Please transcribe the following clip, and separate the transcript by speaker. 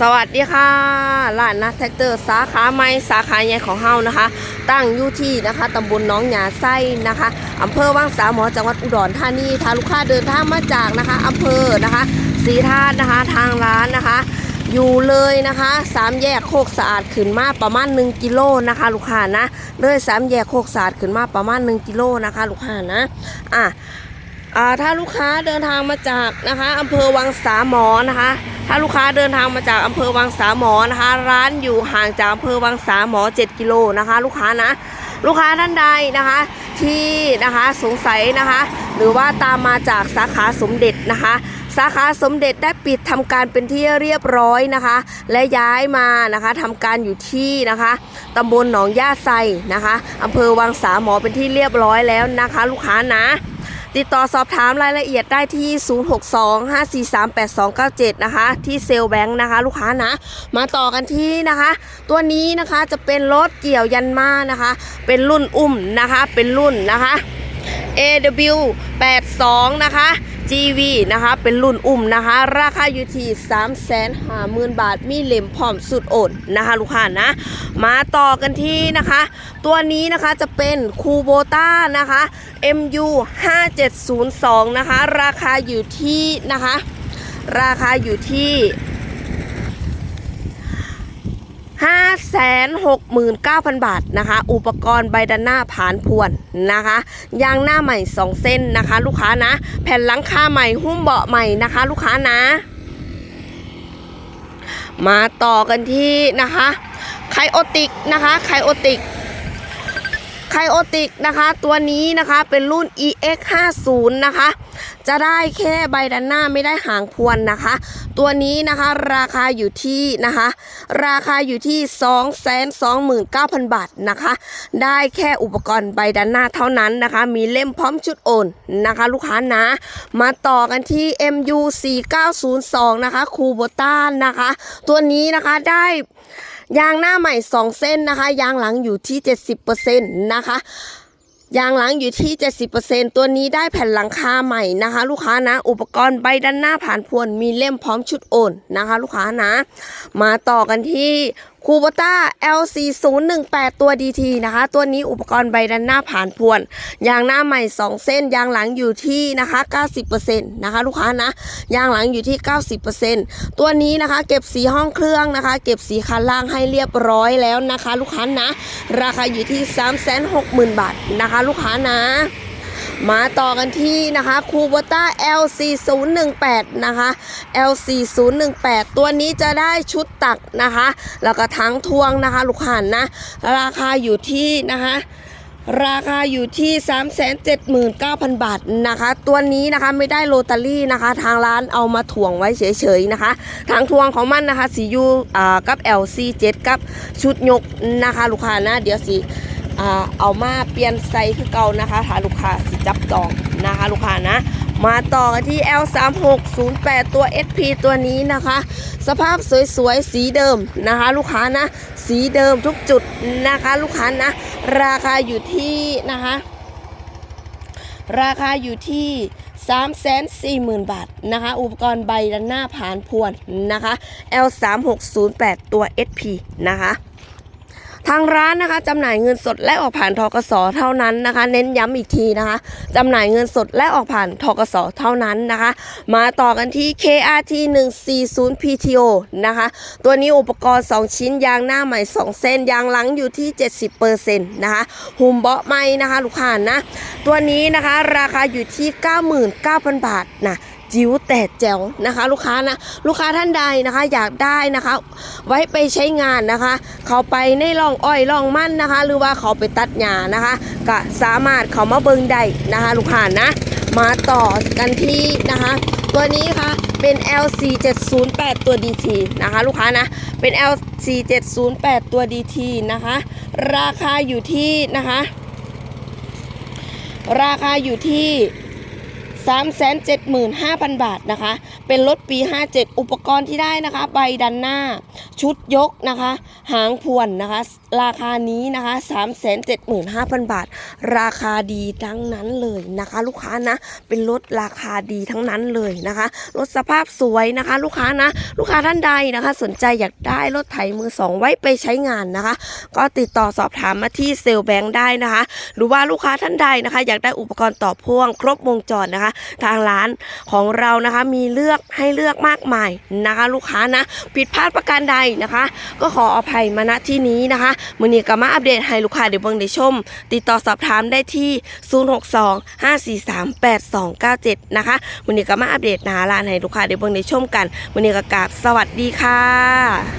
Speaker 1: สวัสดีค่ะร้านนัทแท็กเตอร์สาขาใหม่สาขาใหญ่ของเฮานะคะ ตั้งอยู่ที่นะคะตำบลน้องหยาไส้นะคะอำเภอวังสามหมอจังหวัดอุดรธานีถ้าลูกค้าเดินทางมาจากนะคะอำเภอนะคะสีธาตุนะคะทางร้านนะคะ อยู่เลยนะคะสามแยกโคกสะอาดขึ้นมาประมาณ 1 กิโลนะคะ ลูกค้านะเลยสามแยกโคกสะอาดขึ้นมาประมาณ 1 กิโลนะคะ ลูกค้านะอะ ถ้าลูกค้าเดินทางมาจากนะคะอำเภอวังสามหมอนะคะ ถ้าลูกค้าเดินทางมาจากอำเภอวังสามหมอนะคะ ร้านอยู่ห่างจากอำเภอวังสามหมอ 7 กิโลนะคะ ลูกค้านะ ลูกค้าท่านใดนะคะที่นะคะสงสัยนะคะ หรือว่าตามมาจากสาขาสมเด็จนะคะสาขาสมเด็จได้ปิดทำการเป็นที่เรียบร้อยนะคะ และย้ายมานะคะทำการอยู่ที่นะคะตำบลหนองย่าไซนะคะอำเภอวังสามหมอเป็นที่เรียบร้อยแล้วนะคะ ลูกค้านะ ติดต่อสอบถามรายละเอียดได้ที่ 0625438297 นะคะ ที่เซลแบงค์นะคะ ลูกค้านะ มาต่อกันที่นะคะ ตัวนี้นะคะจะเป็นรถเกี่ยวยันมานะคะ เป็นรุ่นอุ้มนะคะ เป็นรุ่นนะคะ AW 82 นะคะ GV นะคะ เป็นรุ่นอุ้มนะคะ ราคาอยู่ที่3 5 0 0 0 0 บาท มีเหล่มพร้อมสุดโอดนะคะ ลูกค้านะ มาต่อกันที่นะคะ ตัวนี้นะคะจะเป็นคูโบต้านะคะ MU 5702 นะคะ ราคาอยู่ที่นะคะ ราคาอยู่ที่ 569,000 บาทนะคะ อุปกรณ์ใบด้านหน้าผานพวนนะคะ ยางหน้าใหม่ 2 เส้นนะคะ ลูกค้านะ แผ่นหลังคาใหม่ หุ้มเบาะใหม่นะคะ ลูกค้านะ มาต่อกันที่นะคะ ไคโอติกนะคะ ไคโอติก ไคโอติกนะคะตัวนี้นะคะเป็นรุ่น EX 50นะคะ จะได้แค่ใบด้านหน้าไม่ได้หางพวนนะคะ ตัวนี้นะคะราคาอยู่ที่นะคะ ราคาอยู่ที่ 229,000 บาทนะคะ ได้แค่อุปกรณ์ใบด้านหน้าเท่านั้นนะคะ มีเล่มพร้อมชุดโอนนะคะ ลูกค้านะ มาต่อกันที่ MU 4902นะคะคูโบต้านะคะ ตัวนี้นะคะได้ยางหน้าใหม่ 2 เส้นนะคะ ยางหลังอยู่ที่ 70%นะคะยางหลังอยู่ที่ 70%ตัวนี้ได้แผ่นหลังคาใหม่นะคะ ลูกค้านะ อุปกรณ์ใบด้านหน้าผ่านพวนมีเล่มพร้อมชุดโอนนะคะ ลูกค้านะ มาต่อกันที่ คูโบต้า LC 0 1 8 ตัว DT นะคะ ตัวนี้อุปกรณ์ใบด้านหน้าผ่านพวน ยางหน้าใหม่ 2 เส้น ยางหลังอยู่ที่นะคะ 90%นะคะลูกค้านะ ยางหลังอยู่ที่ 90%ตัวนี้นะคะ เก็บสีห้องเครื่องนะคะ เก็บสีคันล่างให้เรียบร้อยแล้วนะคะ ลูกค้านะ ราคาอยู่ที่ 360,000 บาทนะคะ ลูกค้านะ มาต่อกันที่นะคะคูบต้า LC 0 1 8 นะคะ LC 0 1 8 ตัวนี้จะได้ชุดตักนะคะ แล้วก็ทั้งทวงนะคะ ลูกค้านะ ราคาอยู่ที่นะคะราคาอยู่ที่ 379,000 บาทนะคะ ตัวนี้นะคะไม่ได้โรตารี่นะคะ ทางร้านเอามาถ่วงไว้เฉยๆนะคะ ทางทวงของมันนะคะสียูอ่ากับ LC7 กับชุดยกนะคะ ลูกค้านะ เดี๋ยวสิ เอามาเปลี่ยนไซส์คือเก่านะคะถ้าลูกค้าสิจับจองนะคะ ลูกค้านะ มาต่อกันที่ L3608 ตัว SP ตัวนี้นะคะ สภาพสวยๆ สีเดิมนะคะ ลูกค้านะ สีเดิมทุกจุดนะคะ ลูกค้านะ ราคาอยู่ที่นะคะ ราคาอยู่ที่340,000 บาทนะคะ อุปกรณ์ใบด้านหน้าผ่านพวนนะคะ L3608 ตัว SP นะคะ ทางร้านนะคะจำหน่ายเงินสดและออกผ่านทกสเท่านั้นนะคะ เน้นย้ำอีกทีนะคะจำหน่ายเงินสดและออกผ่านทกสเท่านั้นนะคะ มาต่อกันที่ KRT 140 PTO นะคะ ตัวนี้อุปกรณ์ 2 ชิ้นยางหน้าใหม่ 2 เส้นยางหลังอยู่ที่ 70%นะคะหุ่มเบาะไหมนะคะ ลูกค้านะ ตัวนี้นะคะราคาอยู่ที่ 99,000 บาทนะ จิ๋วแต่แจ๋วนะคะ ลูกค้านะลูกค้าท่านใดนะคะอยากได้นะคะ ไว้ไปใช้งานนะคะ เขาไปในร่องอ้อยร่องมั่นนะคะ หรือว่าเขาไปตัดหญ้านะคะ ก็สามารถเขามาเบิงได้นะคะ ลูกค้านะ มาต่อกันที่นะคะ ตัวนี้ค่ะเป็น LC 708ตัว DT นะคะ ลูกค้านะเป็น LC 708ตัว DT นะคะ ราคาอยู่ที่นะคะ ราคาอยู่ที่ 375,000 บาทนะคะ เป็นรถปี 57 อุปกรณ์ที่ได้นะคะ ใบดันหน้า ชุดยกนะคะ หางพวนนะคะ ราคานี้นะคะ 375,000 บาท ราคาดีทั้งนั้นเลยนะคะ ลูกค้านะ เป็นรถราคาดีทั้งนั้นเลยนะคะ รถสภาพสวยนะคะ ลูกค้านะ ลูกค้าท่านใดนะคะ สนใจอยากได้รถไถมือสองไว้ไปใช้งานนะคะ ก็ติดต่อสอบถามมาที่เซลแบงค์ได้นะคะ หรือว่าลูกค้าท่านใดนะคะ อยากได้อุปกรณ์ต่อพ่วงครบวงจรนะคะทางร้านของเรานะคะ มีเลือกให้เลือกมากมายนะคะ ลูกค้านะผิดพลาดประการใดนะคะ ก็ขออภัยมาณที่นี้นะคะมือนี้ก็มาอัปเดตให้ลูกค้าเดี๋ยวเบิ่งได้ชม ติดต่อสอบถามได้ที่ 062-543-8297 นะคะมือนี้ก็มาอัปเดตหนาร้านให้ลูกค้าเดี๋ยวเบิ่งได้ชมกันมือนี้ก็กราบสวัสดีค่ะ